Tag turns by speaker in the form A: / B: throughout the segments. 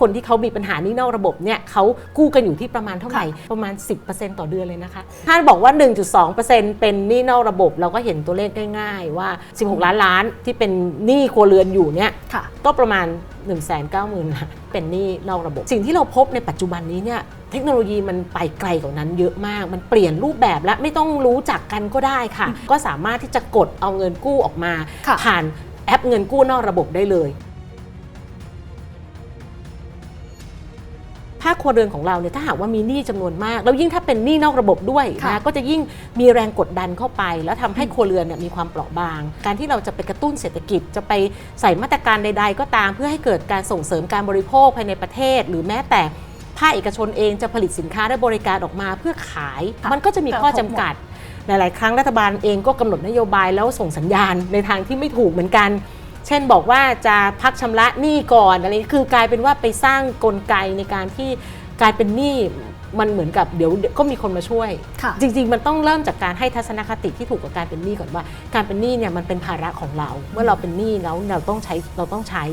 A: คนที่เขามีปัญหาหนี้นอกระบบเนี่ยเขากู้กันอยู่ที่ประมาณเท่าไหร่ ประมาณ 10%ต่อเดือนเลยนะคะถ้าบอกว่า 1.2%เป็นหนี้นอกระบบ เราก็เห็นตัวเลขง่ายๆว่า 16 ล้านล้านที่เป็นหนี้ครัวเรือนอยู่เนี่ย
B: ค่ะ
A: ก็ประมาณ 1 9 0 0 0 0ล้านเป็นหนี้นอกระบบ สิ่งที่เราพบในปัจจุบันนี้เนี่ยเทคโนโลยีมันไปไกลกว่านั้นเยอะมาก มันเปลี่ยนรูปแบบและไม่ต้องรู้จักกันก็ได้ค่ะ ก็สามารถที่จะกดเอาเงินกู้ออกมา
B: ค่ะ
A: ผ่านแอปเงินกู้นอกระบบได้เลยาคครัวเรือนของเราเนี่ยถ้าหากว่ามีหนี้จำนวนมาก แล้วยิ่งถ้าเป็นหนี้นอกระบบด้วย
B: ค่ะ
A: นะก็จะยิ่งมีแรงกดดันเข้าไป แล้วทำให้ครัวเรือนเนี่ยมีความเปราะบาง การที่เราจะไปกระตุ้นเศรษฐกิจ จะไปใส่มาตรการใด ๆ ก็ตามเพื่อให้เกิดการส่งเสริมการบริโภคภายในประเทศ หรือแม้แต่ภาคเอกชนเองจะผลิตสินค้าและบริการออกมาเพื่อขาย
B: ค่ะ
A: มันก็จะมีข้อก
B: ระทบ
A: จำกัด หลาย ๆ ครั้งรัฐบาลเองก็กำหนดนโยบายแล้วส่งสัญญาณในทางที่ไม่ถูกเหมือนกัน เช่นบอกว่าจะพักชำระหนี้ก่อนอะไรคือกลายเป็นว่าไปสร้างกลไกในการที่กลายเป็นหนี้มันเหมือนกับเดี๋ยวก็มีคนมาช่วย
B: ค่ะ
A: จริง ๆ มันต้องเริ่มจากการให้ทัศนคติที่ถูกกับการเป็นหนี้ก่อนว่า การเป็นหนี้เนี่ยมันเป็นภาระของเรา เมื่อเราเป็นหนี้แล้วเราต้องใช้เราต้องใช้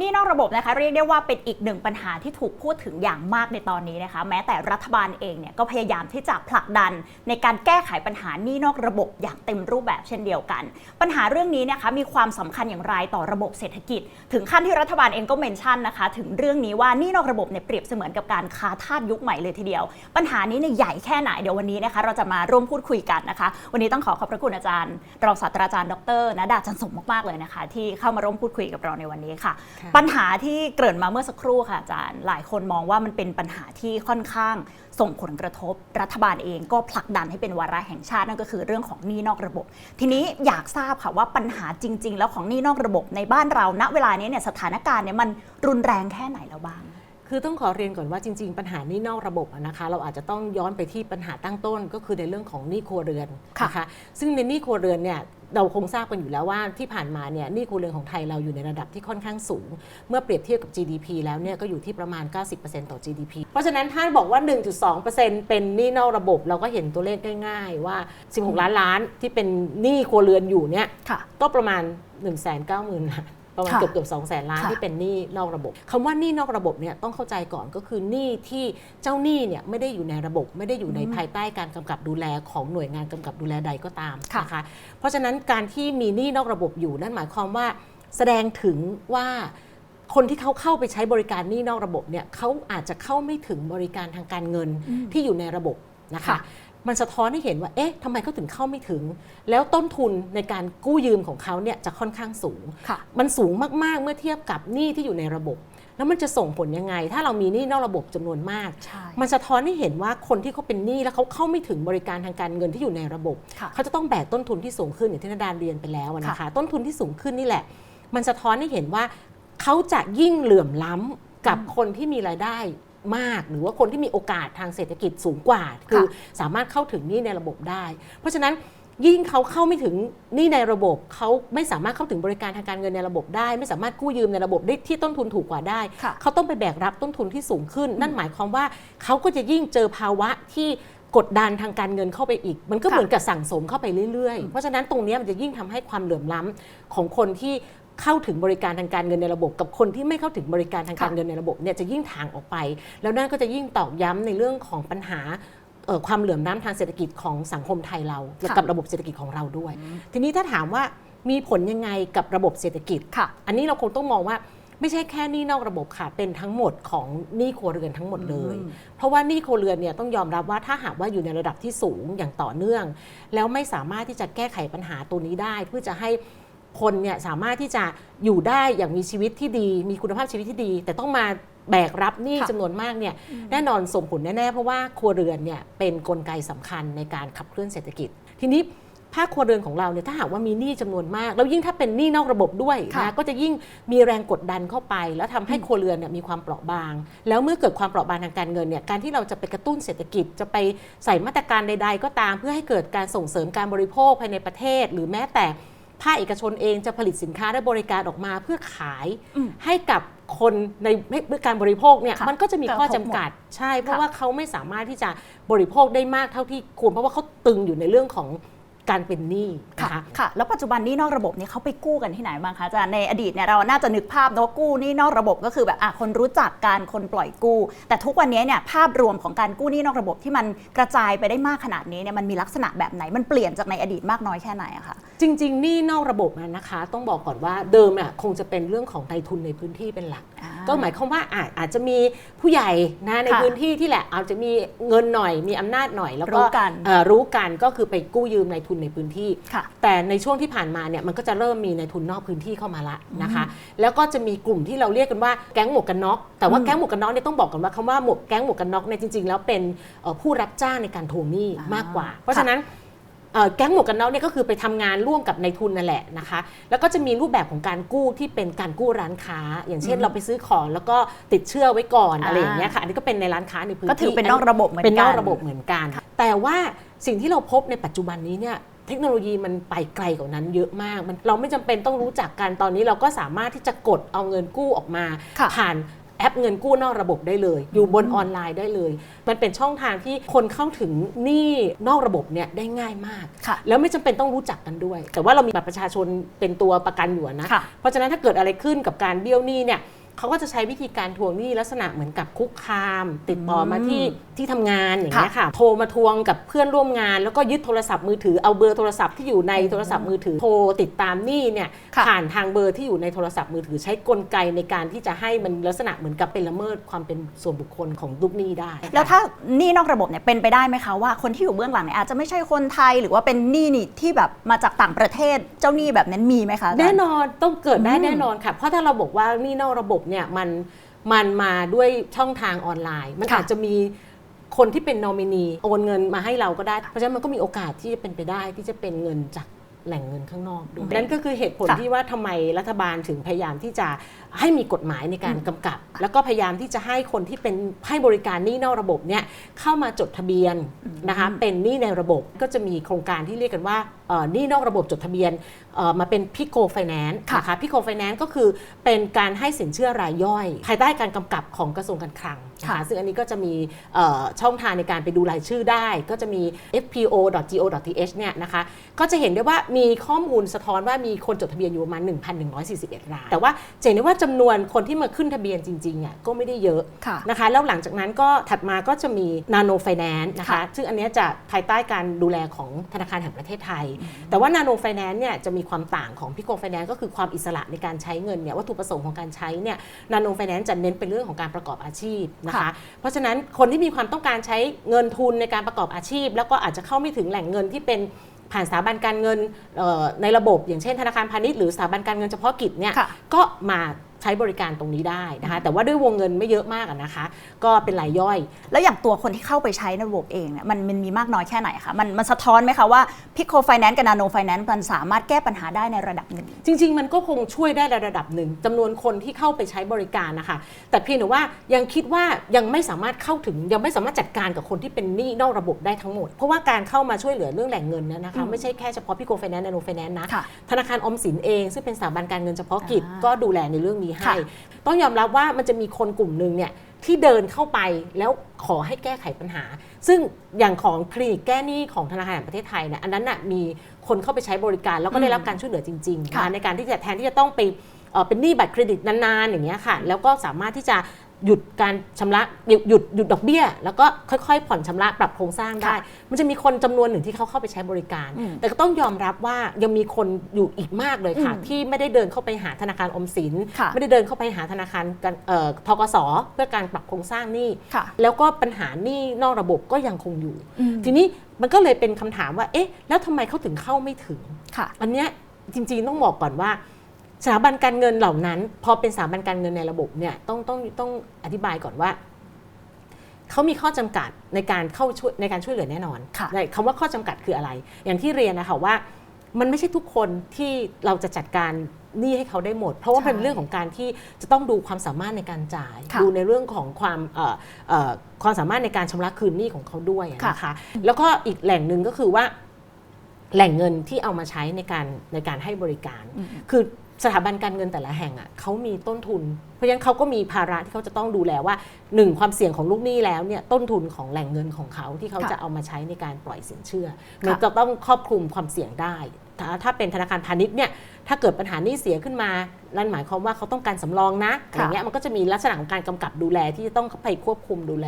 B: นี่นอกระบบนะคะเรียกได้ว่าเป็นอีกหนึ่งปัญหาที่ถูกพูดถึงอย่างมากในตอนนี้นะคะ แม้แต่รัฐบาลเองเนี่ยก็พยายามที่จะผลักดัน ในการแก้ไขปัญหานี้นอกระบบอย่างเต็มรูปแบบเช่นเดียวกัน ปัญหาเรื่องนี้นะคะมีความสำคัญอย่างไรต่อระบบเศรษฐกิจ ถึงขั้นที่รัฐบาลเองก็เมนชั่นนะคะ ถึงเรื่องนี้ว่านี่นอกระบบเนี่ยเปรียบเสมือนกับการค้าทาสยุคใหม่เลยทีเดียว ปัญหานี้เนี่ยใหญ่แค่ไหนเดี๋ยววันนี้นะคะ เราจะมาร่วมพูดคุยกันนะคะ วันนี้ต้องขอขอบพระคุณอาจารย์รองศาสตราจารย์ดรนดาจันสมมากๆเลยนะคะ ที่เข้ามาร่วมพูดคุยกับเราในวันนี้ค่ะปัญหาที่เกริ่นมาเมื่อสักครู่ค่ะอาจารย์ หลายคนมองว่ามันเป็นปัญหาที่ค่อนข้างส่งผลกระทบ รัฐบาลเองก็ผลักดันให้เป็นวาระแห่งชาตินั่นก็คือเรื่องของหนี้นอกระบบ ทีนี้อยากทราบค่ะว่าปัญหาจริง ๆ แล้วของหนี้นอกระบบในบ้านเราณเวลานี้เนี่ยสถานการณ์เนี่ยมันรุนแรงแค่ไหนแล้วบ้าง
A: คือต้องขอเรียนก่อนว่าจริง ๆ ปัญหาหนี้นอกระบบอะนะคะ เราอาจจะต้องย้อนไปที่ปัญหาตั้งต้นก็คือในเรื่องของหนี้ครัวเรือน
B: ค่ะ
A: นะคะ ซึ่งในหนี้ครัวเรือนเนี่ย เราคงทราบกันอยู่แล้วว่าที่ผ่านมาเนี่ยหนี้ครัวเรือนของไทยเราอยู่ในระดับที่ค่อนข้างสูง เมื่อเปรียบเทียบกับ GDP แล้วเนี่ยก็อยู่ที่ประมาณ 90%ต่อ GDP เพราะฉะนั้นถ้าบอกว่า 1.2%เป็นหนี้นอกระบบ เราก็เห็นตัวเลขง่ายๆว่า 16 ล้านล้านที่เป็นหนี้ครัวเรือนอยู่เนี่ย
B: ค่ะ
A: ก็ประมาณ 1 9 0 0 0 0ล้าน ประมาณ
B: ค่ะ
A: เกือบเกือบสองแสนล้าน
B: ค่ะ
A: ที่เป็นหนี้นอกระบบคำว่าหนี้นอกระบบเนี่ยต้องเข้าใจก่อนก็คือหนี้ที่เจ้าหนี้เนี่ยไม่ได้อยู่ในระบบ ไม่ได้อยู่ในภายใต้การกำกับดูแลของหน่วยงานกำกับดูแลใดก็ตาม
B: ค่ะ
A: นะคะเพราะฉะนั้นการที่มีหนี้นอกระบบอยู่นั่นหมายความว่าแสดงถึงว่าคนที่เขาเข้าไปใช้บริการหนี้นอกระบบเนี่ยเขาอาจจะเข้าไม่ถึงบริการทางการเงิน
B: อืม
A: ที่อยู่ในระบบนะคะ
B: ค่ะ
A: มันสะท้อนให้เห็นว่า เอ๊ะทำไมเขาถึงเข้าไม่ถึง แล้วต้นทุนในการกู้ยืมของเขาเนี่ยจะค่อนข้างสูง
B: ค่ะ
A: มันสูงมาก ๆ เมื่อเทียบกับหนี้ที่อยู่ในระบบ แล้วมันจะส่งผลยังไง ถ้าเรามีหนี้นอกระบบจำนวนมาก
B: ใช่
A: มันสะท้อนให้เห็นว่าคนที่เขาเป็นหนี้แล้วเขาเข้าไม่ถึงบริการทางการเงินที่อยู่ในระบบ
B: ค่ะ
A: เขาจะต้องแบกต้นทุนที่สูงขึ้นอย่างที่นาดานเรียนไปแล้วอะนะคะ ต้นทุนที่สูงขึ้นนี่แหละ มันสะท้อนให้เห็นว่าเขาจะยิ่งเหลื่อมล้ำกับคนที่มีรายได้ มาก หรือว่าคนที่มีโอกาสทางเศรษฐกิจสูงกว่า คือสามารถเข้าถึงหนี้ในระบบได้ เพราะฉะนั้นยิ่งเขาเข้าไม่ถึงหนี้ในระบบเขาไม่สามารถเข้าถึงบริการทางการเงินในระบบได้ ไม่สามารถกู้ยืมในระบบได้ที่ต้นทุนถูกกว่าได้
B: ค่ะ
A: เขาต้องไปแบกรับต้นทุนที่สูงขึ้น นั่นหมายความว่าเขาก็จะยิ่งเจอภาวะที่กดดันทางการเงินเข้าไปอีก มันก็
B: ค่ะ
A: เหมือนกับสั่งสมเข้าไปเรื่อยๆ เพราะฉะนั้นตรงเนี้ยมันจะยิ่งทำให้ความเหลื่อมล้ำของคนที่ เข้าถึงบริการทางการเงินในระบบ กับคนที่ไม่เข้าถึงบริการทางการ
B: ค่ะ
A: เงินในระบบเนี่ยจะยิ่งทางออกไป แล้วนั่นก็จะยิ่งตอกย้ำในเรื่องของปัญหาเอ่อความเหลื่อมล้ำทางเศรษฐกิจของสังคมไทยเราและกับระบบเศรษฐกิจของเราด้วย ทีนี้ถ้าถามว่ามีผลยังไงกับระบบเศรษฐกิจ
B: ค่ะ
A: อันนี้เราคงต้องมองว่าไม่ใช่แค่หนี้นอกระบบค่ะ เป็นทั้งหมดของหนี้ครัวเรือนทั้งหมดเลย
B: อืม
A: เพราะว่าหนี้ครัวเรือนเนี่ยต้องยอมรับว่าถ้าหากว่าอยู่ในระดับที่สูงอย่างต่อเนื่อง แล้วไม่สามารถที่จะแก้ไขปัญหาตัวนี้ได้ เพื่อจะให้ คนเนี่ยสามารถที่จะอยู่ได้อย่างมีชีวิตที่ดี มีคุณภาพชีวิตที่ดี แต่ต้องมาแบกรับหนี้
B: ค่ะ
A: จำนวนมากเนี่ยแน่นอนส่งผลแน่ๆ เพราะว่าครัวเรือนเนี่ยเป็นกลไกสำคัญในการขับเคลื่อนเศรษฐกิจ ทีนี้ภาคครัวเรือนของเราเนี่ยถ้าหากว่ามีหนี้จำนวนมาก แล้วยิ่งถ้าเป็นหนี้นอกระบบด้วย
B: ค่ะ
A: นะก็จะยิ่งมีแรงกดดันเข้าไป แล้วทำให้ครัวเรือนเนี่ยมีความเปราะบาง แล้วเมื่อเกิดความเปราะบางทางการเงินเนี่ยการที่เราจะไปกระตุ้นเศรษฐกิจ จะไปใส่มาตรการใด ๆ ก็ตาม เพื่อให้เกิดการส่งเสริมการบริโภคภายในประเทศ หรือแม้แต่ ภาคเอกชนเองจะผลิตสินค้าและบริการออกมาเพื่อขาย
B: อืม
A: ให้กับคนในเพื่อการบริโภคเนี่ย
B: ค่ะ
A: มันก็จะมีข้อก
B: ระทบ
A: จำกัดใช่ เพราะ
B: ค่ะ
A: ว่าเขาไม่สามารถที่จะบริโภคได้มากเท่าที่ควรเพราะว่าเขาตึงอยู่ในเรื่องของ การเป็นหนี้นะ
B: ค่ะ
A: คะ
B: ค่ะ แล้วปัจจุบันหนี้นอกระบบเนี่ยเขาไปกู้กันที่ไหนบ้างคะอาจารย์ ในอดีตเนี่ยเราน่าจะนึกภาพเนอะกู้หนี้นอกระบบก็คือแบบอะคนรู้จักการคนปล่อยกู้ แต่ทุกวันนี้เนี่ยภาพรวมของการกู้หนี้นอกระบบที่มันกระจายไปได้มากขนาดนี้เนี่ยมันมีลักษณะแบบไหน มันเปลี่ยนจากในอดีตมากน้อยแค่ไหนอะคะ
A: จริงๆหนี้นอกระบบนะนะคะ ต้องบอกก่อนว่าเดิมน่ะคงจะเป็นเรื่องของนายทุนในพื้นที่เป็นหลัก
B: อ่า
A: ก็หมายความว่าอาจอาจจะมีผู้ใหญ่นะใน
B: ค่ะ
A: พื้นที่ที่แหละอาจจะมีเงินหน่อยมีอำนาจหน่อยแล้วก็
B: รู้กัน
A: เอ่อรู้กันก็คือไปกู้ยืมในทุนในพื้นที่
B: ค่ะ
A: แต่ในช่วงที่ผ่านมาเนี่ยมันก็จะเริ่มมีในทุนนอกพื้นที่เข้ามาละนะคะ แล้วก็จะมีกลุ่มที่เราเรียกกันว่าแก๊งหมวกกันน็อกแต่ว่า
B: อืม
A: แก๊งหมวกกันน็อกเนี่ยต้องบอกกันว่าคำว่าหมวกแก๊งหมวกกันน็อกเนี่ยจริงๆ แล้วเป็นเอ่อผู้รับจ้างในการทวงหนี้
B: อ่าม
A: มากกว่า เพราะฉะนั้นเอ่อแก๊งหมวกกันน็อกเนี่ยก็คือไปทำงานร่วมกับในทุนนั่นแหละนะคะ แล้วก็จะมีรูปแบบของการกู้ที่เป็นการกู้ร้านค้า อย่างเช่น
B: อืม
A: เราไปซื้อของแล้วก็ติดเชื่อไว้ก่อน
B: อ่า
A: อะไรอย่างเงี้ยค่ะ อันนี้ก็เป็นในร้านค้าในพื้นที่
B: ก็ถือเป็นนอกระบบเหมือนกัน
A: เป็นนอกระบบเหมือนกัน แต่ว่าสิ่งที่เราพบในปัจจุบันนี้เนี่ย เทคโนโลยีมันไปไกลกว่านั้นเยอะมาก มันเราไม่จำเป็นต้องรู้จักกันตอนนี้เราก็สามารถที่จะกดเอาเงินกู้ออกมา
B: ค่ะ
A: ผ่านแอปเงินกู้นอกระบบได้เลย อยู่บนออนไลน์ได้เลย มันเป็นช่องทางที่คนเข้าถึงหนี้นอกระบบเนี่ยได้ง่ายมาก
B: ค่ะ
A: แล้วไม่จำเป็นต้องรู้จักกันด้วย แต่ว่าเรามีบัตรประชาชนเป็นตัวประกันอยู่นะ
B: ค่ะ
A: เพราะฉะนั้นถ้าเกิดอะไรขึ้นกับการเบี้ยวหนี้เนี่ย เขาก็จะใช้วิธีการทวงหนี้ลักษณะเหมือนกับคุกคาม ติดต่อมาที่ที่ทำงานอย่างเงี้ยค่ะ โทรมาทวงกับเพื่อนร่วมงาน แล้วก็ยึดโทรศัพท์มือถือเอาเบอร์โทรศัพท์ที่อยู่ในโทรศัพท์มือถือโทรติดตามหนี้เนี่ย
B: ค่ะ
A: ผ่านทางเบอร์ที่อยู่ในโทรศัพท์มือถือใช้กลไกในการที่จะให้มันลักษณะเหมือนกับเป็นละเมิดความเป็นส่วนบุคคลของลูกหนี้ได้
B: แล้วถ้าหนี้นอกระบบเนี่ยเป็นไปได้ไหมคะว่าคนที่อยู่เบื้องหลังเนี่ยอาจจะไม่ใช่คนไทยหรือว่าเป็นหนี้นี่ที่แบบมาจากต่างประเทศเจ้าหนี้แบบนั้นมีไหมคะาจารย์
A: แน่นอนต้องเกิดได้
B: อืม
A: แน่นอนค่ะ เพราะถ้าเราบอกว่านี่นอกระบบเนี่ยมันมันมาด้วยช่องทางออนไลน์ มัน
B: ค่ะ
A: อาจจะมีคนที่เป็นนอมินีโอนเงินมาให้เราก็ได้ เพราะฉะนั้นมันก็มีโอกาสที่จะเป็นไปได้ที่จะเป็นเงินจากแหล่งเงินข้างนอกด้วยนั่นก็คือเหตุผล
B: ค่ะ
A: ที่ว่าทำไมรัฐบาลถึงพยายามที่จะให้มีกฎหมายในการกำกับ แล้วก็พยายามที่จะให้คนที่เป็นให้บริการหนี้นอกระบบเนี่ยเข้ามาจดทะเบียนนะคะเป็นหนี้ในระบบก็จะมีโครงการที่เรียกกันว่าเอ่อหนี้นอกระบบจดทะเบียนเอ่อมาเป็นพิโกไฟแนนซ์
B: ค่ะ
A: นะคะพิโกไฟแนนซ์ก็คือเป็นการให้สินเชื่อรายย่อย ภายใต้การกำกับของกระทรวงการคลังนะ
B: ค่ะ
A: คะซึ่งอันนี้ก็จะมีเอ่อช่องทางในการไปดูรายชื่อได้ ก็จะมี fpo.go.th เนี่ยนะคะก็จะเห็นได้ว่ามีข้อมูลสะท้อนว่ามีคนจดทะเบียนอยู่ประมาณ 1,141 ราย แต่ว่าจะเห็นได้ว่าจำนวนคนที่มาขึ้นทะเบียนจริงๆอะก็ไม่ได้เยอะ
B: ค่ะ
A: นะคะแล้วหลังจากนั้นก็ถัดมาก็จะมีนาโนไฟแนนซ์นะคะ
B: ค่ะ
A: ซึ่งอันเนี้ยจะภายใต้การดูแลของธนาคารแห่งประเทศไทย แต่ว่านาโนไฟแนนซ์เนี่ยจะมีความต่างของพิโกไฟแนนซ์ก็คือความอิสระในการใช้เงินเนี่ยวัตถุประสงค์ของการใช้เนี่ยนาโนไฟแนนซ์จะเน้นเป็นเรื่องของการประกอบอาชีพนะคะ
B: ค่ะ
A: เพราะฉะนั้นคนที่มีความต้องการใช้เงินทุนในการประกอบอาชีพ แล้วก็อาจจะเข้าไม่ถึงแหล่งเงินที่เป็นผ่านสถาบันการเงินเอ่อในระบบ อย่างเช่นธนาคารพาณิชย์หรือสถาบันการเงินเฉพาะกิจเนี่ย
B: ค่ะ
A: ก็มา ใช้บริการตรงนี้ได้นะคะ แต่ว่าด้วยวงเงินไม่เยอะมากอะนะคะ ก็เป็นรายย่อย
B: แล้วอย่างตัวคนที่เข้าไปใช้ในระบบเองเนี่ยมันมันมีมากน้อยแค่ไหนคะมันมันสะท้อนไหมคะว่าพิโคไฟแนนซ์กับนาโนไฟแนนซ์มันสามารถแก้ปัญหาได้ในระดับหนึ่ง
A: จริง ๆ มันก็คงช่วยได้ในระดับหนึ่งจำนวนคนที่เข้าไปใช้บริการนะคะ แต่เพียงแต่ว่ายังคิดว่ายังไม่สามารถเข้าถึงยังไม่สามารถจัดการกับคนที่เป็นหนี้นอกระบบได้ทั้งหมด เพราะว่าการเข้ามาช่วยเหลือเรื่องแหล่งเงินเนยนะคะ
B: อืม
A: ไม่ใช่แค่เฉพาะพี่โกไฟแนนซ์นาโนไฟแนนซ์นะ
B: ค่ะ
A: ธนาคารออมสินเองซึ่งเป็นสถาบันการเงินเฉพาะกิจ
B: อ่า
A: ก็ดูแลในเรื่องนี้ให้
B: ค่ะ
A: ต้องยอมรับว่ามันจะมีคนกลุ่มหนึ่งเนี่ยที่เดินเข้าไปแล้วขอให้แก้ไขปัญหา ซึ่งอย่างของคลินิกแก้หนี้ของธนาคารแห่งประเทศไทยเนี่ยอันนั้นน่ะมีคนเข้าไปใช้บริการแล้วก็ได้รับการช่วยเหลือจริงๆ
B: ค่ะ
A: นะในการที่จะแทนที่จะต้องไปเอ่อเป็นหนี้บัตรเครดิตนานๆอย่างเงี้ยค่ะ แล้วก็สามารถที่จะ หยุดการชำระหยุดหยุดหยุดดอกเบี้ย แล้วก็ค่อยๆ ผ่อนชำระปรับโครงสร้างได้
B: ค่ะ
A: มันจะมีคนจำนวนหนึ่งที่เขาเข้าไปใช้บริการ
B: อืม
A: แต่ก็ต้องยอมรับว่ายังมีคนอยู่อีกมากเลยค่ะ
B: อืม
A: ที่ไม่ได้เดินเข้าไปหาธนาคารออมสิน
B: ค่ะ
A: ไม่ได้เดินเข้าไปหาธนาคารกันเอ่อทกสเพื่อการปรับโครงสร้างหนี้
B: ค่ะ
A: แล้วก็ปัญหาหนี้นอกระบบก็ยังคงอยู่
B: อืม
A: ทีนี้มันก็เลยเป็นคำถามว่าเอ๊ะแล้วทำไมเขาถึงเข้าไม่ถึง
B: ค่ะ
A: อันเนี้ยจริงๆต้องบอกก่อนว่า สถาบันการเงินเหล่านั้น พอเป็นสถาบันการเงินในระบบเนี่ยต้องต้องต้องอธิบายก่อนว่าเขามีข้อจำกัดในการเข้าช่วยในการช่วยเหลือแน่นอน
B: ค่ะ
A: ในคำว่าข้อจำกัดคืออะไร อย่างที่เรียนนะคะว่า มันไม่ใช่ทุกคนที่เราจะจัดการหนี้ให้เขาได้หมด เพราะว่า
B: ใช่
A: เป็นเรื่องของการที่จะต้องดูความสามารถในการจ่าย
B: ค่ะ
A: ดูในเรื่องของความเอ่อเอ่อความสามารถในการชำระคืนหนี้ของเขาด้วยอะ
B: ค่ะ
A: นะคะแล้วก็อีกแหล่งหนึ่งก็คือว่าแหล่งเงินที่เอามาใช้ในการในการให้บริการ
B: อืม
A: คือ สถาบันการเงินแต่ละแห่งอะเขามีต้นทุน เพราะฉะนั้นเขาก็มีภาระที่เขาจะต้องดูแลว่าหนึ่งความเสี่ยงของลูกหนี้แล้วเนี่ยต้นทุนของแหล่งเงินของเขาที่เขาจะเอามาใช้ในการปล่อยสินเชื่อ มันจะต้องครอบคลุมความเสี่ยงได้ ถ้าเป็นธนาคารพาณิชย์เนี่ย ถ้าเกิดปัญหาหนี้เสียขึ้นมา นั่นหมายความว่าเขาต้องการสำรองนะอย่างเงี้ยมันก็จะมีลักษณะของการกำกับดูแลที่จะต้องไปควบคุมดูแล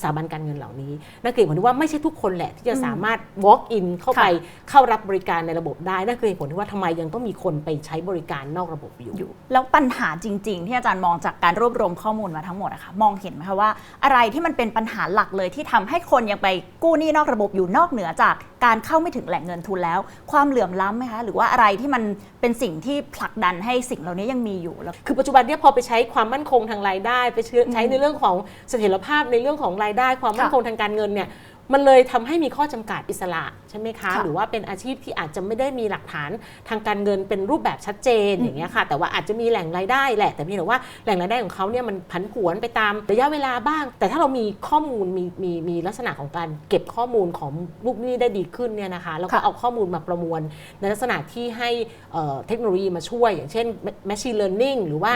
A: สถาบันการเงินเหล่านี้นั่นคือเหตุผลที่ว่าไม่ใช่ทุกคนแหละที่จะสามารถ walk in เข้าไปเข้ารับบริการในระบบได้นั่นคือเหตุผลที่ว่าทำไมยังต้องมีคนไปใช้บริการนอกระบบอยู่
B: อยู่ แล้วปัญหาจริง ๆ ที่อาจารย์มองจากการรวบรวมข้อมูลมาทั้งหมดอะคะมองเห็นไหมคะว่า อะไรที่มันเป็นปัญหาหลักเลยที่ทำให้คนยังไปกู้หนี้นอกระบบอยู่นอกเหนือจากการเข้าไม่ถึงแหล่งเงินทุนแล้ว ความเหลื่อมล้ำไหมคะหรือว่าอะไรที่มันเป็นสิ่งที่ผลักดันให้สิ่งเหล่านี้ยังมีอยู่แล้ว
A: คือปัจจุบันเนี่ยพอไปใช้ความมั่นคงทางรายได้ ไปใช้ในเรื่องของเสถียรภาพในเรื่องของรายได้ ความมั่น
B: ค่ะ
A: คงทางการเงินเนี่ย มันเลยทำให้มีข้อจำกัดอิสระใช่ไหมคะ
B: ค่ะ
A: หรือว่าเป็นอาชีพที่อาจจะไม่ได้มีหลักฐานทางการเงินเป็นรูปแบบชัดเจนอย่างเงี้ยค่ะ แต่ว่าอาจจะมีแหล่งรายได้แหละ แต่เพียงแต่ว่าแหล่งรายได้ของเขาเนี่ยมันผันผวนไปตามระยะเวลาบ้าง แต่ถ้าเรามีข้อมูลมีมีมีลักษณะของการเก็บข้อมูลของลูกหนี้ได้ดีขึ้นเนี่ยนะคะ แล้วก็
B: ค่ะ
A: เอาข้อมูลมาประมวลในลักษณะที่ให้เอ่อเทคโนโลยีมาช่วย อย่างเช่น machine learning หรือว่า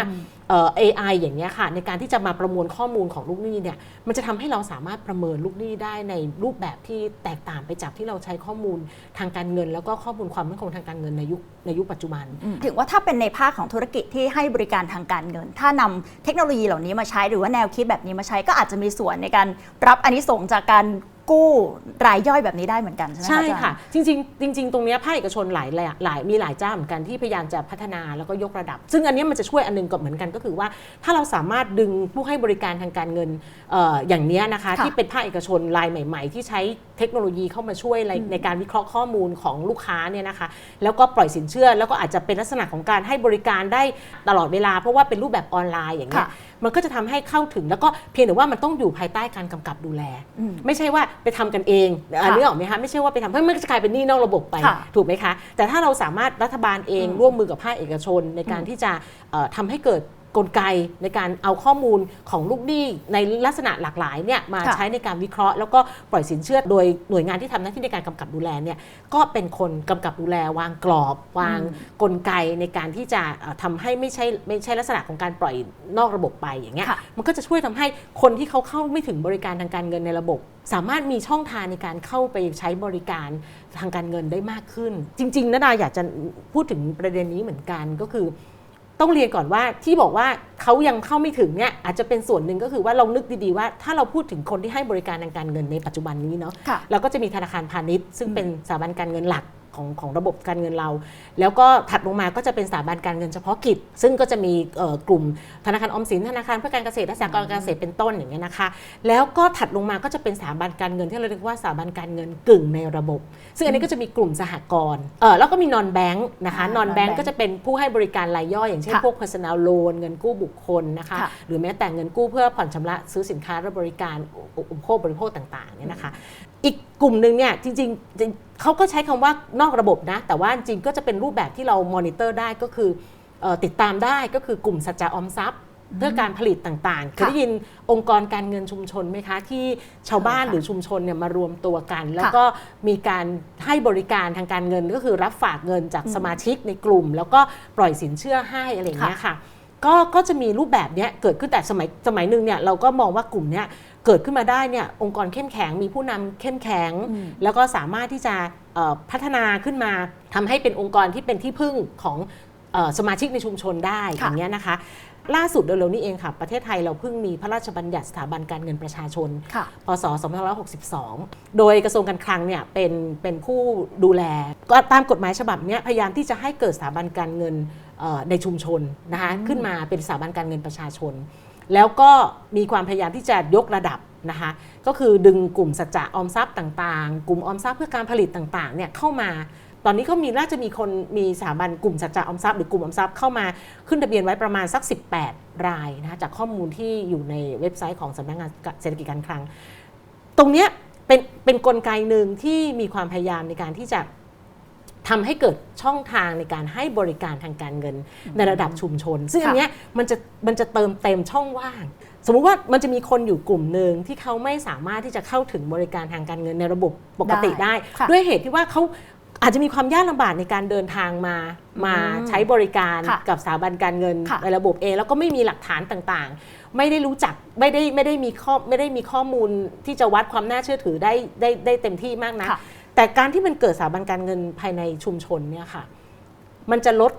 A: เอ่อ AI อย่างเงี้ยค่ะในการที่จะมาประมวลข้อมูลของลูกหนี้เนี่ยมันจะทำให้เราสามารถประเมินลูกหนี้ได้ในรูปแบบที่แตกต่างไปจากที่เราใช้ข้อมูลทางการเงิน แล้วก็ข้อมูลความมั่นคงทางการเงินในยุคในยุคปัจจุบัน
B: ถึงว่าถ้าเป็นในภาคของธุรกิจที่ให้บริการทางการเงิน ถ้านำเทคโนโลยีเหล่านี้มาใช้หรือว่าแนวคิดแบบนี้มาใช้ก็อาจจะมีส่วนในการรับอานิสงส์จากการ กู้รายย่อยแบบนี้ได้เหมือนกันใช่ไหม
A: ใช่
B: อาจารย์
A: ค่ะ จริงๆจริง ๆ ตรงเนี้ยภาคเอกชนหลายหลายหลายมีหลายเจ้าเหมือนกันที่พยายามจะพัฒนาแล้วก็ยกระดับ ซึ่งอันเนี้ยมันจะช่วยอันหนึงก็เหมือนกันก็คือว่า ถ้าเราสามารถดึงผู้ให้บริการทางการเงินเอ่ออย่างเนี้ยนะคะ
B: ค่ะ
A: ที่เป็นภาคเอกชนรายใหม่ ๆ ที่ใช้ เทคโนโลยีเข้ามาช่วยในในการวิเคราะห์ข้อมูลของลูกค้าเนี่ยนะคะแล้วก็ปล่อยสินเชื่อ แล้วก็อาจจะเป็นลักษณะของการให้บริการได้ตลอดเวลา เพราะว่าเป็นรูปแบบออนไลน์อย่างเงี้ย
B: ค่ะ
A: มันก็จะทำให้เข้าถึงแล้วก็เพียงแต่ว่ามันต้องอยู่ภายใต้การกำกับดูแล
B: อืม
A: ไม่ใช่ว่าไปทำกันเองอันนี้ออกไหมคะไม่ใช่ว่าไปทำเพราะมันก็จะกลายเป็นหนี้นอกระบบไป
B: ค่ะ
A: ถูกไหมคะ แต่ถ้าเราสามารถรัฐบาลเอง
B: อืม
A: ร่วมมือกับภาคเอกชนในการ
B: อืม
A: ที่จะเอ่อทำให้เกิด กลไกในการเอาข้อมูลของลูกหนี้ในลักษณะหลากหลายเนี่ยมา
B: ค่ะ
A: ใช้ในการวิเคราะห์ แล้วก็ปล่อยสินเชื่อโดยหน่วยงานที่ทำหน้าที่ในการกำกับดูแลเนี่ยก็เป็นคนกำกับดูแลวางกรอบ วางกลไกในการที่จะเอ่อทำให้ไม่ใช่ไม่ใช่ลักษณะของการปล่อยนอกระบบไปอย่างเงี้ย
B: ค่ะ
A: มันก็จะช่วยทำให้คนที่เขาเข้าไม่ถึงบริการทางการเงินในระบบ สามารถมีช่องทางในการเข้าไปใช้บริการทางการเงินได้มากขึ้น จริงๆนาดาอยากจะพูดถึงประเด็นนี้เหมือนกันก็คือ ต้องเรียนก่อนว่าที่บอกว่าเขายังเข้าไม่ถึงเนี่ยอาจจะเป็นส่วนหนึ่งก็คือว่าเรานึกดีๆว่า ถ้าเราพูดถึงคนที่ให้บริการทางการเงินในปัจจุบันนี้เนาะ
B: ค่ะ
A: เราก็จะมีธนาคารพาณิชย์ ซึ่งเป็นสถาบันการเงินหลัก ของของระบบการเงินเรา แล้วก็ถัดลงมาก็จะเป็นสถาบันการเงินเฉพาะกิจ ซึ่งก็จะมีเอ่อกลุ่มธนาคารออมสินธนาคารเพื่อการเกษตรและสหกรณ์การเกษตรเป็นต้นอย่างเงี้ยนะคะ แล้วก็ถัดลงมาก็จะเป็นสถาบันการเงินที่เราเรียกว่าสถาบันการเงินกึ่งในระบบ ซึ่งอันนี้ก็จะมีกลุ่มสหกรณ์เออแล้วก็มีนอนแบงค์นะคะ
B: อ่าน
A: อนแบง
B: non-bank
A: ค์ก็จะเป็นผู้ให้บริการรายย่อยอย่างเช่น
B: ค่ะ
A: พวก personal loan เงินกู้บุคคลนะคะ
B: ค่ะ
A: หรือแม้แต่เงินกู้เพื่อผ่อนชำระซื้อสินค้าและบริการอุปโภคบริโภคต่างๆเนี่ยนะคะ อีกกลุ่มหนึ่งเนี่ยจริงๆจริง เขาก็ใช้คำว่านอกระบบนะ แต่ว่าจริงๆก็จะเป็นรูปแบบที่เรามอนิเตอร์ได้ก็คือเอ่อติดตามได้ก็คือกลุ่มสัจจะออมทรัพย์เพื่อการผลิตต่างๆ เคยได้ยินองค์กรการเงินชุมชนไหมคะ ที่ชาวบ้าน
B: ค่ะ
A: หรือชุมชนเนี่ยมารวมตัวกัน แล้วก็มีการให้บริการทางการเงินก็คือรับฝากเงินจาก
B: อืม
A: สมาชิกในกลุ่ม แล้วก็ปล่อยสินเชื่อให้อะไรอย่างเงี้ยค่ะก็ก็จะมีรูปแบบเนี้ยเกิดขึ้นแต่สมัยสมัยหนึ่งเนี่ยเราก็มองว่ากลุ่มเนี้ย เกิดขึ้นมาได้เนี่ยองค์กรเข้มแข็งมีผู้นำเข้มแข็ง
B: อืม
A: แล้วก็สามารถที่จะเอ่อพัฒนาขึ้นมาทำให้เป็นองค์กรที่เป็นที่พึ่งของเอ่อสมาชิกในชุมชนได้อ
B: ค่ะ
A: ย่างเงี้ยนะคะ ล่าสุดเร็วๆนี้เองค่ะประเทศไทยเราเพิ่งมีพระราชบัญญัติสถาบันการเงินประชาชน
B: ค่ะ
A: พศ 2562 โดยกระทรวงการคลังเนี่ยเป็นเป็นผู้ดูแล ก็ตามกฎหมายฉบับเนี้ยพยายามที่จะให้เกิดสถาบันการเงินเอ่อในชุมชนนะคะ
B: อืม
A: ขึ้นมาเป็นสถาบันการเงินประชาชน แล้วก็มีความพยายามที่จะยกระดับนะคะก็คือดึงกลุ่มสัจจะออมทรัพย์ต่างๆ กลุ่มออมทรัพย์เพื่อการผลิตต่างๆเนี่ยเข้ามา ตอนนี้ก็มีน่าจะมีคนมีสถาบันกลุ่มสัจจะออมทรัพย์หรือกลุ่มออมทรัพย์เข้ามาขึ้นทะเบียนไว้ประมาณสัก 18 รายนะคะจากข้อมูลที่อยู่ในเว็บไซต์ของสำนักงานเศรษฐกิจการคลัง ตรงเนี้ยเป็นเป็นกลไกหนึ่งที่มีความพยายามในการที่จะ ทำให้เกิดช่องทางในการให้บริการทางการเงินในระดับชุมชน ซึ่ง
B: ค่ะ
A: อันเนี้ยมันจะมันจะเติมเต็มช่องว่าง สมมุติว่ามันจะมีคนอยู่กลุ่มหนึ่งที่เขาไม่สามารถที่จะเข้าถึงบริการทางการเงินในระบบปกติได้
B: ค่ะ
A: ด้วยเหตุที่ว่าเขาอาจจะมีความยากลำบากในการเดินทางมามา
B: อืม
A: ใช้บริการ
B: ค่ะ
A: กับสถาบันการเงิน
B: ค่ะ
A: ในระบบเองแล้วก็ไม่มีหลักฐานต่างๆ ไม่ได้รู้จักไม่ได้ไม่ได้มีข้อไม่ได้มีข้อมูลที่จะวัดความน่าเชื่อถือได้ได้ได้เต็มที่มากนะ
B: ค่ะ
A: แต่การที่มันเกิดสถาบันการเงินภายในชุมชนเนี่ยค่ะ มันจะลด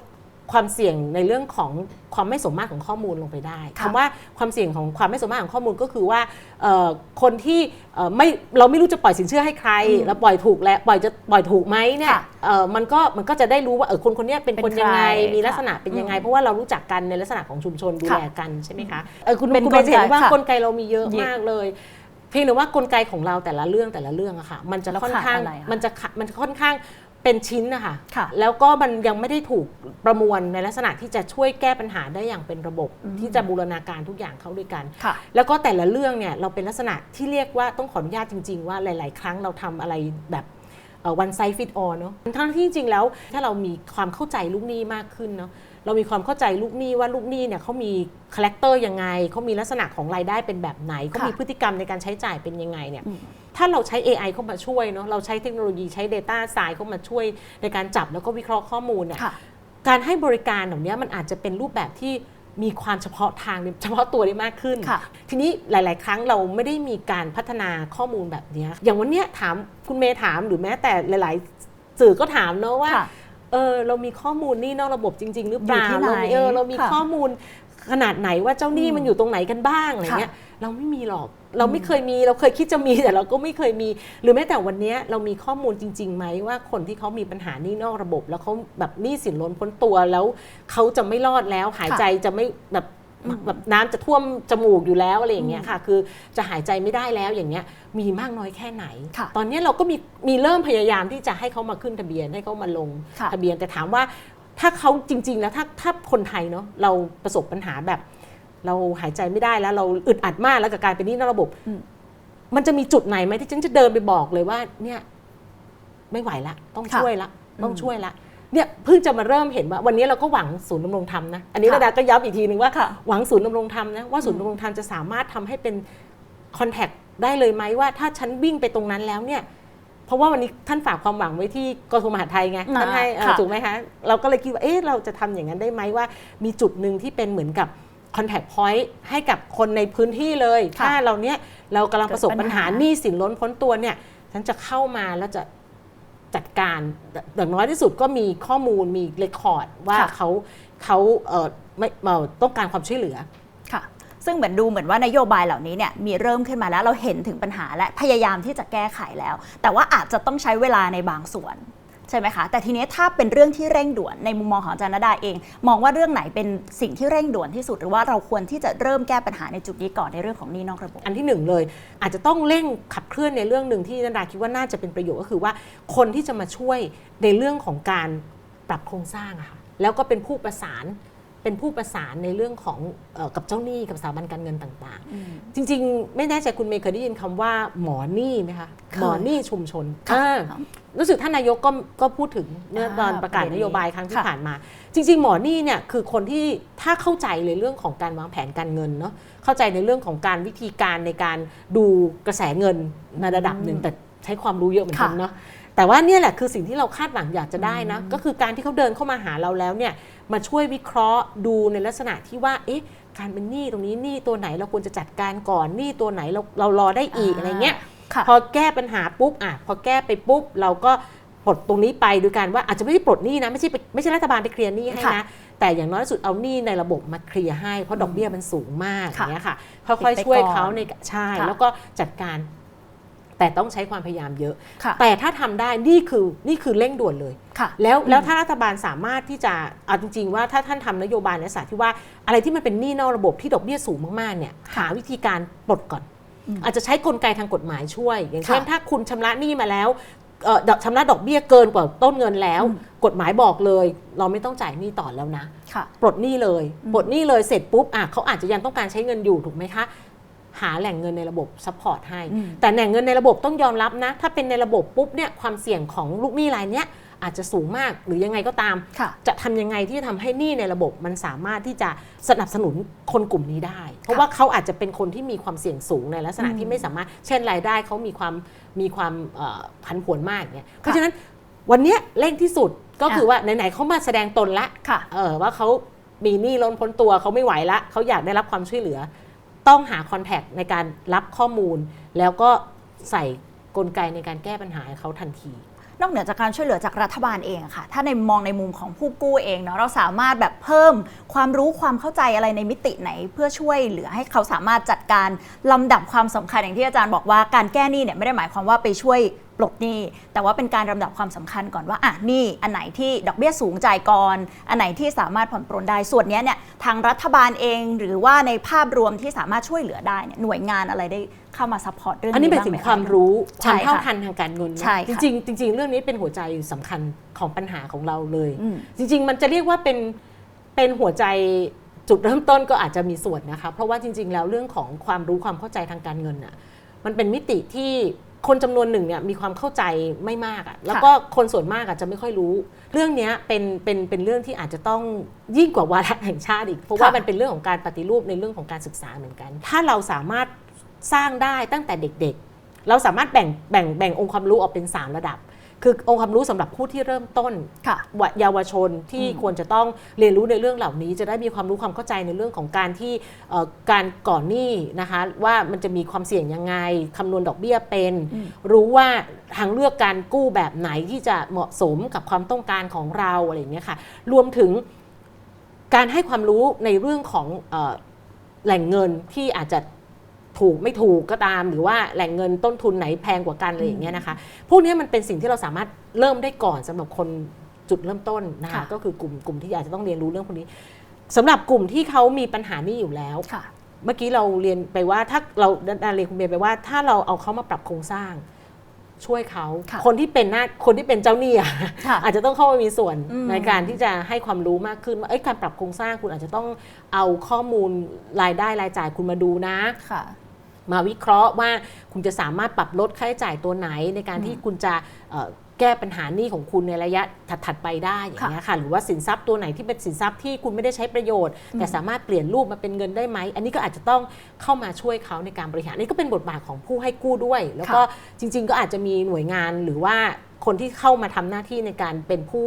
A: ความเสี่ยงในเรื่องของความไม่สมมาตรของข้อมูลลงไปได้
B: ค่ะ
A: คำว่าความเสี่ยงของความไม่สมมาตรของข้อมูลก็คือว่าเอ่อคนที่เอ่อไม่เราไม่รู้จะปล่อยสินเชื่อให้ใคร
B: อืม
A: แล้วปล่อยถูกแล้วปล่อยจะปล่อยถูกไหมเนี่ย
B: ค่ะ
A: เอ่อมันก็มันก็จะได้รู้ว่าเออคนคนเนี้ยเป็น
B: เป็น
A: คนยังไง
B: ใคร
A: มีลักษณะเป็นยังไง
B: อืม
A: เพราะว่าเรารู้จักกันในลักษณะของชุมชนดู
B: ค่ะ
A: แลกันใช่ไหมคะเออคุณ
B: เป็น
A: คุณเบนจะเห็นว่า
B: ค่ะ
A: กลไกเรามีเยอะ
B: เยอะ
A: มากเลย เพียงแต่ว่ากลไกของเราแต่ละเรื่องแต่ละเรื่องอะค่ะ มันจะ
B: แล้ว
A: ค่อน
B: ขาด
A: ข้าง
B: อะไรคะ
A: มันจะขะมันค่อนข้างเป็นชิ้นนะคะ
B: ค่ะ
A: แล้วก็มันยังไม่ได้ถูกประมวลในลักษณะที่จะช่วยแก้ปัญหาได้อย่างเป็นระบบ
B: อืม
A: ที่จะบูรณาการทุกอย่างเข้าด้วยกัน
B: ค่ะ
A: แล้วก็แต่ละเรื่องเนี่ยเราเป็นลักษณะที่เรียกว่าต้องขออนุญาตจริง ๆ ว่าหลาย ๆ ครั้งเราทำอะไรแบบ วันไซฟิตออเนาะทั้งที่จริงๆแล้วถ้าเรามีความเข้าใจลูกหนี้มากขึ้นเนาะเรามีความเข้าใจลูกหนี้ว่าลูกหนี้เนี่ยเขามีคาแรคเตอร์ยังไงเขามีลักษณะของรายได้เป็นแบบไหนเขา
B: ค่ะ
A: มีพฤติกรรมในการใช้จ่ายเป็นยังไงเนี่ย
B: อืม
A: ถ้าเราใช้ AI เข้ามาช่วยเนาะเราใช้เทคโนโลยีใช้ Data s c i e n c e เข้ามาช่วยในการจับแล้วก็วิเคราะห์ข้อมูลเนี่ย
B: ค่ะ
A: การให้บริการแบบเนี้ยมันอาจจะเป็นรูปแบบที่ มีความเฉพาะทางเฉพาะตัวได้มากขึ้น
B: ค่ะ
A: ทีนี้หลาย ๆ ครั้งเราไม่ได้มีการพัฒนาข้อมูลแบบเนี้ยอย่างวันเนี้ยถามคุณเมย์ถามหรือแม้แต่หลาย ๆ สื่อก็ถามเนาะว่า
B: ค่ะ
A: เออเรามีข้อมูลหนี่นอกระบบจริง ๆ หรือเป
B: อยู่
A: ล่า
B: ที่ไหน
A: เรามีเออเรามี
B: ค่ะ
A: ข้อมูล ขนาดไหนว่าเจ้าหนี้
B: อืม
A: มันอยู่ตรงไหนกันบ้างอะไรเงี้ยเราไม่มีหรอกเราไม่เคยมีเราเคยคิดจะมีแต่เราก็ไม่เคยมี หรือแม้แต่วันเนี้ยเรามีข้อมูลจริงๆไหมว่าคนที่เขามีปัญหาหนี้นอกระบบ แล้วเขาแบบหนี้สินล้นพ้นตัวแล้วเขาจะไม่รอดแล้ว หายใจจะไม่แบบ
B: อืม
A: แบบน้ำจะท่วมจมูกอยู่แล้วอะไรอย่างเงี้ยค่ะ คือจะหายใจไม่ได้แล้วอย่างเงี้ยมีมากน้อยแค่ไหน
B: ค่ะ
A: ตอนเนี้ยเราก็มีมีเริ่มพยายามที่จะให้เขามาขึ้นทะเบียนให้เขามาลง
B: ค่ะ
A: ทะเบียนแต่ถามว่า ถ้าเขาจริงๆแล้วถ้าถ้าคนไทยเนาะเราประสบปัญหาแบบ เราหายใจไม่ได้แล้วเราอึดอัดมากแล้วกับการเป็นหนี้นอกระบบ
B: อืม
A: มันจะมีจุดไหนไหมที่ฉันจะเดินไปบอกเลยว่า เนี่ย ไม่ไหวละต้อง
B: ค่ะ
A: ช่วยละต้อง
B: อืม
A: ช่วยละเนี่ยเพิ่งจะมาเริ่มเห็นว่าวันนี้เราก็หวังศูนย์ดำรงธรรมนะอันนี้
B: ค่ะ
A: ระดาก็ย้ำอีกทีหนึ่งว่า
B: ค่ะ
A: หวังศูนย์ดำรงธรรมนะว่าศูนย์ดำรงธรรมจะสามารถทำให้เป็นคอนแทคได้เลยไหมว่า ถ้าฉันวิ่งไปตรงนั้นแล้วเนี่ย เพราะว่าวันนี้ท่านฝากความหวังไว้ที่กระทรวงมหาดไทยไง
B: อ่า
A: ท่านให้เอ่อ
B: ค่ะ
A: ถูกไหมคะเราก็เลยคิดว่าเอ๊ะเราจะทำอย่างนั้นได้ไหมว่า มีจุดหนึ่งที่เป็นเหมือนกับคอนแทคพอยต์ให้กับคนในพื้นที่เลย
B: ค่ะ
A: ถ้าเราเนี้ยเรากำลังประสบ
B: เกิดปั
A: ปัญ
B: ญ
A: หา
B: หา
A: หนี้สินล้นพ้นตัวเนี่ยฉันจะเข้ามาแล้วจะจัดการอย่างน้อยที่สุดก็มีข้อมูลมีเรคคอร์ดว่า
B: ค่ะ
A: เขาเขาเอ่อไม่เอ่อต้องการความช่วยเหลือ
B: ค่ะ ซึ่งเหมือนดูเหมือนว่านโยบายเหล่านี้เนี่ยมีเริ่มขึ้นมาแล้วเราเห็นถึงปัญหาและพยายามที่จะแก้ไขแล้ว แต่ว่าอาจจะต้องใช้เวลาในบางส่วนใช่ไหมคะ แต่ทีนี้ถ้าเป็นเรื่องที่เร่งด่วนในมุมมองของอาจารย์นดาเอง มองว่าเรื่องไหนเป็นสิ่งที่เร่งด่วนที่สุด หรือว่าเราควรที่จะเริ่มแก้ปัญหาในจุดนี้ก่อนในเรื่องของนี้นอกระบบ
A: อันที่หนึ่งเลย อาจจะต้องเร่งขับเคลื่อนในเรื่องหนึ่งที่นดาคิดว่าน่าจะเป็นประโยชน์ก็คือว่าคนที่จะมาช่วยในเรื่องของการปรับโครงสร้างอะค่ะแล้วก็เป็นผู้ประสาน เป็นผู้ประสานในเรื่องของเออกับเจ้าหนี้กับสถาบันการเงินต่างๆ จริง ๆ ไม่แน่ใจคุณเมย์เคยได้ยินคำว่าหมอหนี้ไหมคะ
B: เคย
A: หมอหนี้ชุมชน
B: ค่ะ
A: อ่ารู้สึกท่านนายกก็ก็พูดถึงเมื่อตอน
B: อ่า
A: ประกาศ
B: ประเด็
A: น
B: นนี้
A: โยบายครั้งที่
B: ค่ะ
A: ผ่านมา จริง ๆ หมอหนี้เนี่ยคือคนที่ถ้าเข้าใจในเรื่องของการวางแผนการเงินเนาะเข้าใจในเรื่องของการวิธีการในการดูกระแสเงินในระดับหนึ่ง
B: อืม
A: แต่ใช้ความรู้เยอะเหมือนกัน
B: ค่ะ
A: เนาะ แต่ว่าเนี่ยแหละคือสิ่งที่เราคาดหวังอยากจะได้นะ ก็คือการที่เขาเดินเข้ามาหาเราแล้วเนี่ยมาช่วยวิเคราะห์ดูในลักษณะที่ว่า เอ๊ะ การเป็นหนี้ตรงนี้หนี้ตัวไหนเราควรจะจัดการก่อนหนี้ตัวไหนเราเรารอได้อีกอะไรเงี้ย
B: ค่ะ
A: พอแก้ปัญหาปุ๊บอะพอแก้ไปปุ๊บเราก็ปลดตรงนี้ไปโดยการว่าอาจจะไม่ได้ปลดหนี้นะไม่ใช่ไปไม่ใช่รัฐบาลไปเคลียร์หนี้ให้
B: ค่ะ
A: นะแต่อย่างน้อยที่สุดเอาหนี้ในระบบมาเคลียร์ให้เพราะดอกเบี้ยมันสูงมากอ
B: ค่ะ
A: ย่างเงี้ยค่ะค่อยๆช่วยเขาในใช่
B: ค่ะ
A: แล้วก็จัดการ แต่ต้องใช้ความพยายามเยอะ
B: ค่ะ
A: แต่ถ้าทำได้นี่คือนี่คือเร่งด่วนเลย
B: ค่ะ
A: แล้วแล้วถ้ารัฐบาลสามารถที่จะเอาจริง ๆ ว่าถ้าท่านทำนโยบายในลักษณะที่ว่าอะไรที่มันเป็นหนี้นอกระบบที่ดอกเบี้ยสูงมากๆเนี่ยหาวิธีการปลดก่อน
B: อืม
A: อาจจะใช้กลไกทางกฎหมายช่วย อย่างเช่น
B: ค่ะ
A: ถ้าคุณชำระหนี้มาแล้วเอ่อดอกชำระดอกเบี้ยเกินกว่าต้นเงินแล้ว
B: อืม
A: กฎหมายบอกเลย เราไม่ต้องจ่ายหนี้ต่อแล้วนะ
B: ค่ะ
A: ปลดหนี้เลย
B: อืม
A: ปลดหนี้เลยเสร็จปุ๊บอะเขาอาจจะยังต้องการใช้เงินอยู่ถูกไหมคะ หาแหล่งเงินในระบบซัพพอร์ตให้
B: อืม
A: แต่แหล่งเงินในระบบต้องยอมรับนะ ถ้าเป็นในระบบปุ๊บเนี่ยความเสี่ยงของลูกหนี้รายเนี้ยอาจจะสูงมากหรือยังไงก็ตาม
B: ค่ะ
A: จะทำยังไงที่จะทำให้หนี้ในระบบมันสามารถที่จะสนับสนุนคนกลุ่มนี้ได้ เพราะว่าเขาอาจจะเป็นคนที่มีความเสี่ยงสูงในลักษณะ
B: อืม
A: ที่ไม่สามารถ เช่นรายได้เขามีความมีความเอ่อผันผวนมากเนี่ยเพราะฉะนั้นวันเนี้ยเร่งที่สุดก็คือ
B: ค่ะ
A: ว่าไหนๆเขามาแสดงตนละ
B: ค่ะ
A: เออว่าเขามีหนี้ล้นพ้นตัวเขาไม่ไหวละเขาอยากได้รับความช่วยเหลือ ต้องหาคอนแทคในการรับข้อมูล แล้วก็ใส่กลไกในการแก้ปัญหาให้เขาทันที
B: นอกเหนือจากการช่วยเหลือจากรัฐบาลเองค่ะ ถ้าในมองในมุมของผู้กู้เองเนาะเราสามารถแบบเพิ่มความรู้ความเข้าใจอะไรในมิติไหน เพื่อช่วยเหลือให้เขาสามารถจัดการลำดับความสำคัญอย่างที่อาจารย์บอกว่าการแก้หนี้เนี่ยไม่ได้หมายความว่าไปช่วย ปลดหนี้ แต่ว่าเป็นการลำดับความสำคัญก่อนว่าอะหนี่อันไหนที่ดอกเบี้ยสูงจ่ายก่อน อันไหนที่สามารถผ่อนปรนได้ส่วนเนี้ยเนี่ยทางรัฐบาลเองหรือว่าในภาพรวมที่สามารถช่วยเหลือได้เนี่ยหน่วยงานอะไรได้เข้ามาซัพพอร์ตเรื่อง
A: อันนี้
B: นี้
A: หมาย
B: บ้าง
A: ถึง
B: ไหมะ
A: ความรู้ค
B: ใช่
A: วามเท่า
B: ค่ะ
A: ทันทางการเงินนะ
B: ใช่
A: จ
B: ค่ะ
A: ริงๆจริง ๆ เรื่องนี้เป็นหัวใจสำคัญของปัญหาของเราเลย
B: อืม
A: จริง ๆ มันจะเรียกว่าเป็นเป็นหัวใจจุดเริ่มต้นก็อาจจะมีส่วนนะคะ เพราะว่าจริง ๆ แล้วเรื่องของความรู้ความเข้าใจทางการเงินอะมันเป็นมิติที่ คนจำนวนหนึ่งเนี่ยมีความเข้าใจไม่มากอะแล้วก็คนส่วนมากอาจจะไม่ค่อยรู้ เรื่องเนี้ยเป็นเป็นเป็นเรื่องที่อาจจะต้องยิ่งกว่าวาระแห่งชาติอีก เพราะว่ามันเป็นเรื่องของการปฏิรูปในเรื่องของการศึกษาเหมือนกัน ถ้าเราสามารถสร้างได้ตั้งแต่เด็กๆ เราสามารถแบ่งแบ่งแบ่งองค์ความรู้ออกเป็น 3 ระดับ คือองค์ความรู้สำหรับผู้ที่เริ่มต้น
B: ค่ะ
A: วะเยาวชนที่
B: อืม
A: ควรจะต้องเรียนรู้ในเรื่องเหล่านี้ จะได้มีความรู้ความเข้าใจในเรื่องของการที่เอ่อการก่อนหนี้นะคะว่ามันจะมีความเสี่ยงยังไงคำนวณดอกเบี้ยเป็น
B: อืม
A: รู้ว่าทางเลือกการกู้แบบไหนที่จะเหมาะสมกับความต้องการของเราอะไรอย่างเงี้ยค่ะรวมถึงการให้ความรู้ในเรื่องของเอ่อแหล่งเงินที่อาจจะ ถูกไม่ถูกก็ตาม หรือว่าแหล่งเงินต้นทุนไหนแพงกว่ากันอะไรอย่างเงี้ยนะคะพวกนี้มันเป็นสิ่งที่เราสามารถเริ่มได้ก่อนสำหรับคนจุดเริ่มต้นนะคะ
B: ค่ะ
A: ก็คือกลุ่มกลุ่มที่อาจจะต้องเรียนรู้เรื่องพวกนี้สำหรับกลุ่มที่เขามีปัญหานี้อยู่แล้ว
B: ค่ะ
A: เมื่อกี้เราเรียนไปว่าถ้าเราดาเรียนคุณเบนไปว่า ถ้าเราเอาเขามาปรับโครงสร้าง ช่วยเขา
B: ค่ะ
A: คนที่เป็นหน้าคนที่เป็นเจ้าหนี้อะ
B: ค่ะ
A: อาจจะต้องเข้ามามีส่วน
B: อืม
A: ในการที่จะให้ความรู้มากขึ้นว่าเอ้ยการปรับโครงสร้างคุณอาจจะต้องเอาข้อมูลรายได้รายจ่ายคุณมาดูนะ
B: ค่ะ
A: มาวิเคราะห์ว่าคุณจะสามารถปรับลดค่าใช้จ่ายตัวไหนในการที่คุณจะเอ่อ แก้ปัญหาหนี้ของคุณในระยะถัดๆไปได้อย่างเงี้ยค่ะหรือว่าสินทรัพย์ตัวไหนที่เป็นสินทรัพย์ที่คุณไม่ได้ใช้ประโยชน์ แต่สามารถเปลี่ยนรูปมาเป็นเงินได้ไหม อันนี้ก็อาจจะต้องเข้ามาช่วยเขาในการบริหารอันนี่ก็เป็นบทบาทของผู้ให้กู้ด้วย แล้วก็จริง ๆ ก็อาจจะมีหน่วยงานหรือว่าคนที่เข้ามาทำหน้าที่ในการเป็นผู้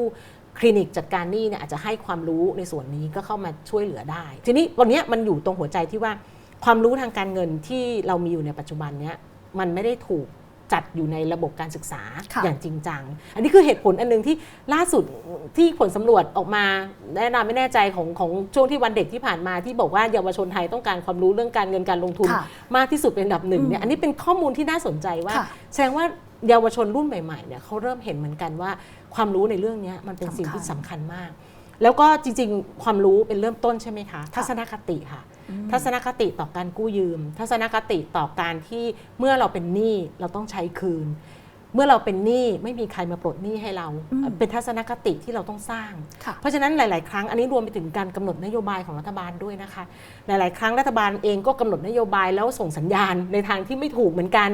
A: คลินิกจัดการหนี้เนี่ยอาจจะให้ความรู้ในส่วนนี้ก็เข้ามาช่วยเหลือได้ ทีนี้วันเนี้ยมันอยู่ตรงหัวใจที่ว่าความรู้ทางการเงินที่เรามีอยู่ในปัจจุบันเนี้ยมันไม่ได้ถูก จัดอยู่ในระบบการศึกษา
B: ค่ะ
A: อย่างจริงจัง อันนี้คือเหตุผลอันหนึงที่ล่าสุดที่ผลสำรวจออกมาแนะนำไม่แน่ใจของของช่วงที่วันเด็กที่ผ่านมาที่บอกว่าเยาวชนไทยต้องการความรู้เรื่องการเงินการลงทุน
B: ค่ะ
A: มากที่สุดเป็นอันดับหนึ่งเนี่ยอันนี้เป็นข้อมูลที่น่าสนใจว่า
B: ค่ะ
A: แสดงว่าเยาวชนรุ่นใหม่ๆเนี่ยเขาเริ่มเห็นเหมือนกันว่า ความรู้ในเรื่องเนี้ยมันเป็นสิ่งที่สำคัญมาก แล้วก็จริง ๆ ความรู้เป็นเริ่มต้นใช่ไหมคะ ทัศนคติค่ะ ทัศนคติต่อการกู้ยืม ทัศนคติต่อการที่เมื่อเราเป็นหนี้เราต้องใช้คืน เมื่อเราเป็นหนี้ไม่มีใครมาปลดหนี้ให้เรา
B: อืม
A: เป็นทัศนคติที่เราต้องสร้าง
B: ค่ะ
A: เพราะฉะนั้นหลาย ๆ ครั้งอันนี้รวมไปถึงการกำหนดนโยบายของรัฐบาลด้วยนะคะ หลาย ๆ ครั้งรัฐบาลเองก็กำหนดนโยบายแล้วส่งสัญญาณในทางที่ไม่ถูกเหมือนกัน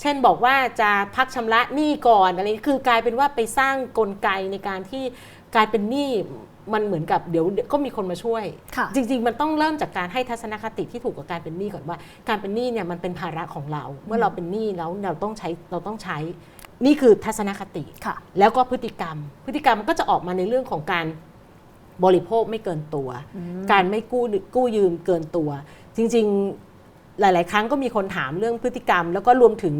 A: เช่นบอกว่าจะพักชำระหนี้ก่อนอะไรคือกลายเป็นว่าไปสร้างกลไกในการที่กลายเป็นหนี้ มันเหมือนกับเดี๋ยวก็มีคนมาช่วย
B: ค่ะ
A: จริง ๆ มันต้องเริ่มจากการให้ทัศนคติที่ถูกกับการเป็นหนี้ก่อนว่า การเป็นหนี้เนี่ยมันเป็นภาระของเรา เมื่อเราเป็นหนี้แล้วเราต้องใช้เราต้องใช้นี่คือทัศนคติ
B: ค่ะ
A: แล้วก็พฤติกรรม พฤติกรรมก็จะออกมาในเรื่องของการบริโภคไม่เกินตัว การไม่กู้กู้ยืมเกินตัว จริง ๆ หลาย ๆ ครั้งก็มีคนถามเรื่องพฤติกรรม แล้วก็รวมถึง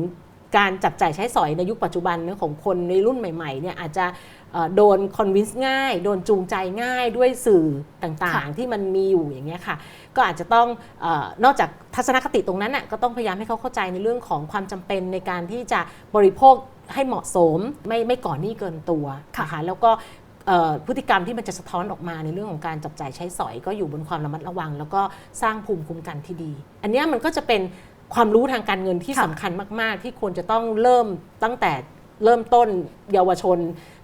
A: การจับจ่ายใช้สอยในยุคปัจจุบันเนยของคนในรุ่นใหม่ๆเนี่ยอาจจะเอ่อโดนคอนวินส์ง่าย โดนจูงใจง่ายด้วยสื่อต่าง
B: ค่ะ
A: ๆที่มันมีอยู่อย่างเงี้ยค่ะ ก็อาจจะต้องเออนอกจากทัศนคติตรงนั้นน่ะก็ต้องพยายามให้เขาเข้าใจในเรื่องของความจำเป็นในการที่จะบริโภคให้เหมาะสมไม่ไม่ก่อนหนี้เกินตัว
B: ค่ะ
A: นะคะแล้วก็เอ่อพฤติกรรมที่มันจะสะท้อนออกมาในเรื่องของการจับจ่ายใช้สอย ก็อยู่บนความระมัดระวัง แล้วก็สร้างภูมิคุ้มกันที่ดี อันเนี้ยมันก็จะเป็น ความรู้ทางการเงินที่
B: ค่ะ
A: สำคัญมาก ๆ ที่ควรจะต้องเริ่มตั้งแต่เริ่มต้นเยาวชน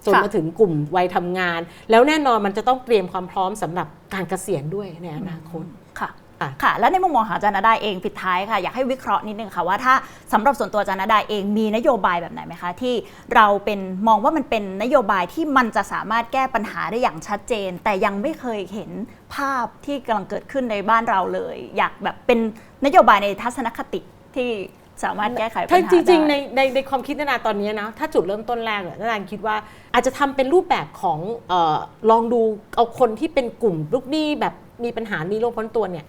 A: จน
B: ค่ะ
A: มาถึงกลุ่มวัยทำงาน แล้วแน่นอนมันจะต้องเตรียมความพร้อมสำหรับการเกษียณด้วยในอนาคต
B: ค่ะ
A: ค่ะ
B: ค่ะและในมุมมองของอาจารย์นดาเองปิดท้ายค่ะ อยากให้วิเคราะห์นิดนึงค่ะว่าถ้าสำหรับส่วนตัวอาจารย์นดาเองมีนโยบายแบบไหนไหมคะ ที่เราเป็นมองว่ามันเป็นนโยบายที่มันจะสามารถแก้ปัญหาได้อย่างชัดเจน แต่ยังไม่เคยเห็นภาพที่กำลังเกิดขึ้นในบ้านเราเลย อยากแบบเป็น นโยบายในทัศนคติที่สามารถแก้ไขปัญ
A: ถ้า
B: หา
A: จริงๆ
B: ได้
A: ในในในความคิดนานาตอนนี้นะถ้าจุดเริ่มต้นแรกเนี่ยนานาคิดว่าอาจจะทำเป็นรูปแบบของเออลองดูเอาคนที่เป็นกลุ่มลูกหนี้แบบมีปัญหานี้โรคพ้นตัวเนี่ย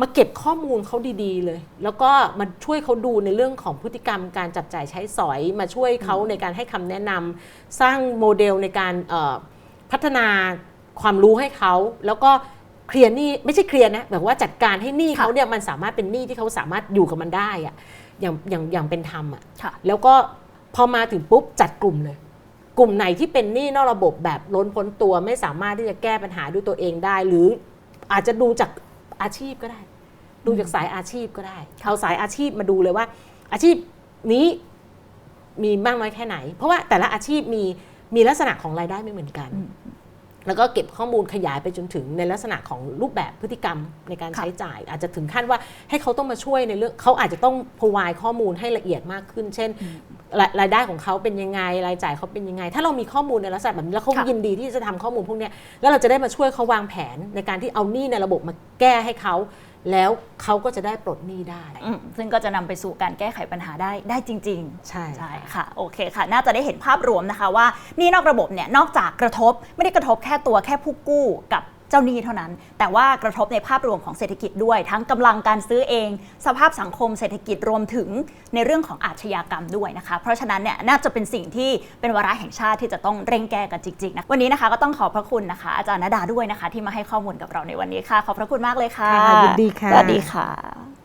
A: มาเก็บข้อมูลเขาดีๆเลย แล้วก็มาช่วยเขาดูในเรื่องของพฤติกรรมการจับจ่ายใช้สอย มาช่วยเขาในการให้คำแนะนำสร้างโมเดลในการเอ่อพัฒนาความรู้ให้เขาแล้วก็ เคลียร์หนี้ไม่ใช่เคลียร์นะแบบว่าจัดการให้หนี้
B: ค่ะ
A: เขาเนี่ยมันสามารถเป็นหนี้ที่เขาสามารถอยู่กับมันได้อะอย่างอย่างอย่างเป็นธรรมอะ
B: ค่ะ
A: แล้วก็พอมาถึงปุ๊บจัดกลุ่มเลย กลุ่มไหนที่เป็นหนี้นอกระบบแบบล้นพ้นตัวไม่สามารถที่จะแก้ปัญหาด้วยตัวเองได้ หรืออาจจะดูจากอาชีพก็ได้ ดูจากสายอาชีพก็ได้เอาสายอาชีพมาดูเลยว่า อาชีพนี้มีมากน้อยแค่ไหน เพราะว่าแต่ละอาชีพมีมีลักษณะของรายได้ไม่เหมือนกัน
B: อืม
A: แล้วก็เก็บข้อมูลขยายไปจนถึงในลักษณะของรูปแบบพฤติกรรมในการ
B: ค่ะ
A: ใช้จ่าย อาจจะถึงขั้นว่าให้เขาต้องมาช่วยในเรื่องเขาอาจจะต้องพรวายข้อมูลให้ละเอียดมากขึ้น เช่นรายรายได้ของเขาเป็นยังไงรายจ่ายเขาเป็นยังไง ถ้าเรามีข้อมูลในลักษณะแบบนี้แล้วเขา
B: ค่ะ
A: ยินดีที่จะทำข้อมูลพวกเนี้ยแล้วเราจะได้มาช่วยเขาวางแผนในการที่เอาหนี้ในระบบมาแก้ให้เขา แล้วเขาก็จะได้ปลดหนี้ได้
B: อืมซึ่งก็จะนำไปสู่การแก้ไขปัญหาได้ได้จริง ๆ
A: ใช่
B: ใช่ค่ะโอเคค่ะ น่าจะได้เห็นภาพรวมนะคะว่าหนี่นอกระบบเนี่ยนอกจากกระทบไม่ได้กระทบแค่ตัวแค่ผู้กู้กับ เจ้าหนี้เท่านั้น แต่ว่ากระทบในภาพรวมของเศรษฐกิจด้วย ทั้งกำลังการซื้อเอง สภาพสังคมเศรษฐกิจรวมถึงในเรื่องของอาชญากรรมด้วยนะคะ เพราะฉะนั้นเนี่ยน่าจะเป็นสิ่งที่เป็นวาระแห่งชาติที่จะต้องเร่งแก้กันจริงๆนะวันนี้นะคะก็ต้องขอบพระคุณนะคะ อาจารย์นดาด้วยนะคะ ที่มาให้ข้อมูลกับเราในวันนี้ค่ะ ขอบพระคุณมากเลยค่ะ
A: ค่ะยินดีค่ะ
B: สวัสดีค่ะ